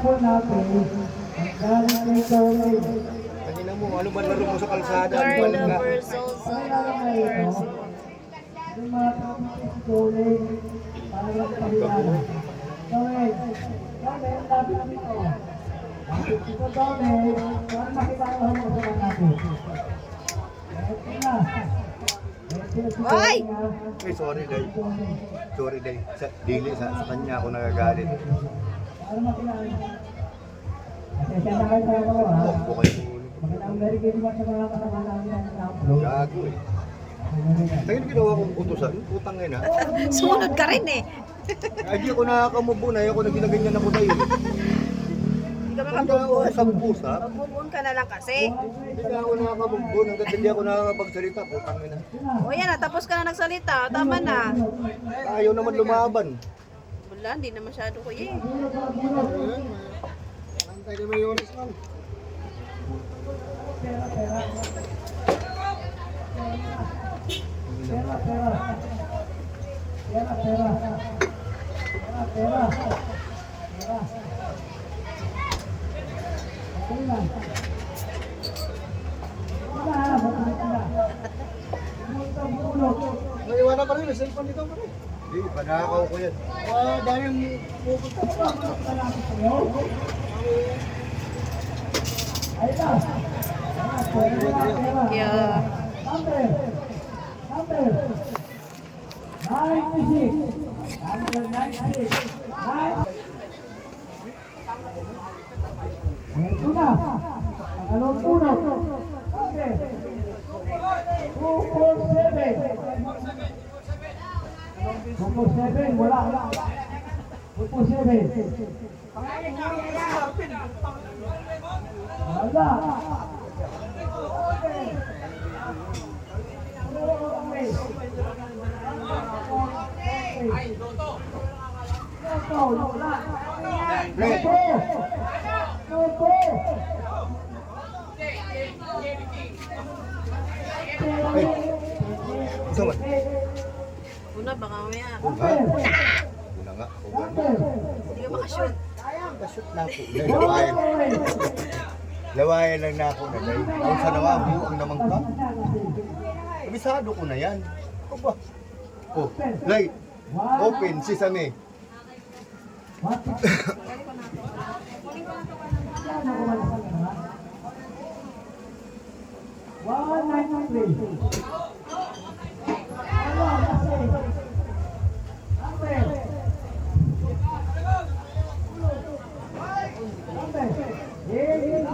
po natin, ang galing kay Tony. Kanina mo, ano ba laro mo sa kalsada? Ano versus Kailangan na ito, yung mga kapatid si Tony, para lang pahilala. Tony, Tony, ang lapit dito. Lapit dito, Tony, para makilala mo sa mga natin. Ito na. Ito Ay! Eh, sorry, Day. Sorry, Day. Sa, dili, sa, sa kanya ako nagagalit. Mo. Pasensya na kayo sa. Magandang mga kasama namin sa upload. Gago eh. Ngayon ginawa kong utusan, utang ngayon ha. Sumunod ka rin eh. Ay, di ako nakakamubo na, ako na ginaganyan ako tayo. Hindi ka Hindi ako sa pusa. Magbubun ka na lang kasi. Hindi na ako nakakamubo, hanggat hindi ako nakakapagsalita, putang ina. O yan tapos ka na nagsalita. Tama na. Ayaw naman lumaban. Wala, hindi na masyado ko eh. Antay ka may oras lang. Pera, pera. Pera, pera. Pera, pera. Pera. Okay lang. Wala, na. Pumunta, bulog. Naiwanan pa rin, may cellphone dito pa rin. Hindi, panakaw ko yan. Ah, dahil pupunta ka pa. Malapit sa'yo. Ayun na. Pera, pera. Kaya, Number. Number. 96. Number 96. Nine. Ito na. Pangalong puno. Number. 247. 247. Wala. 247. Wala. Ay, isa man. Una baka mamaya. Ha? Una nga, o gano'n. Hindi ka makashoot. Kashoot na ako. Lawayan. Lawayan lang na ako na dahil. Ang sa nawa, buong naman ka. Kabisado ko na yan. Ako ba? Oh, light. Open, sesame. One nine three.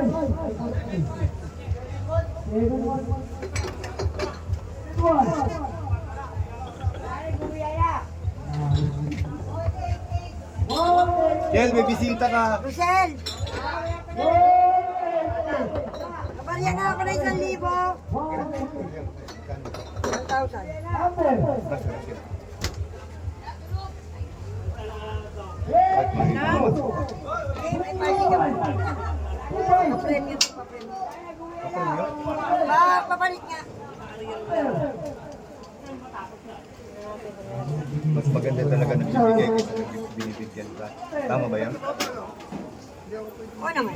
Yan, may bisita ka. Rochelle! Kabarya nga ako na isang libo. 1,000. Papremyo to, papremyo. Pa, papalit nga. Mas maganda talaga na bibigay kaysa binibigyan ka. Tama ba yan? Oo naman.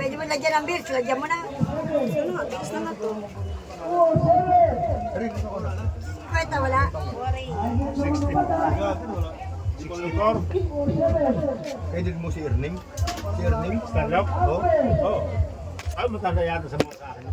Pwede mo lagyan ng beers, lagyan mo na. Ano, tigas naman to. Pero ito ko na. Kwenta, wala. Pwede mo si Erning? Si Erning? Stand up? Oh. Oo. Oh. Ay, matanda yata sa mga sa akin.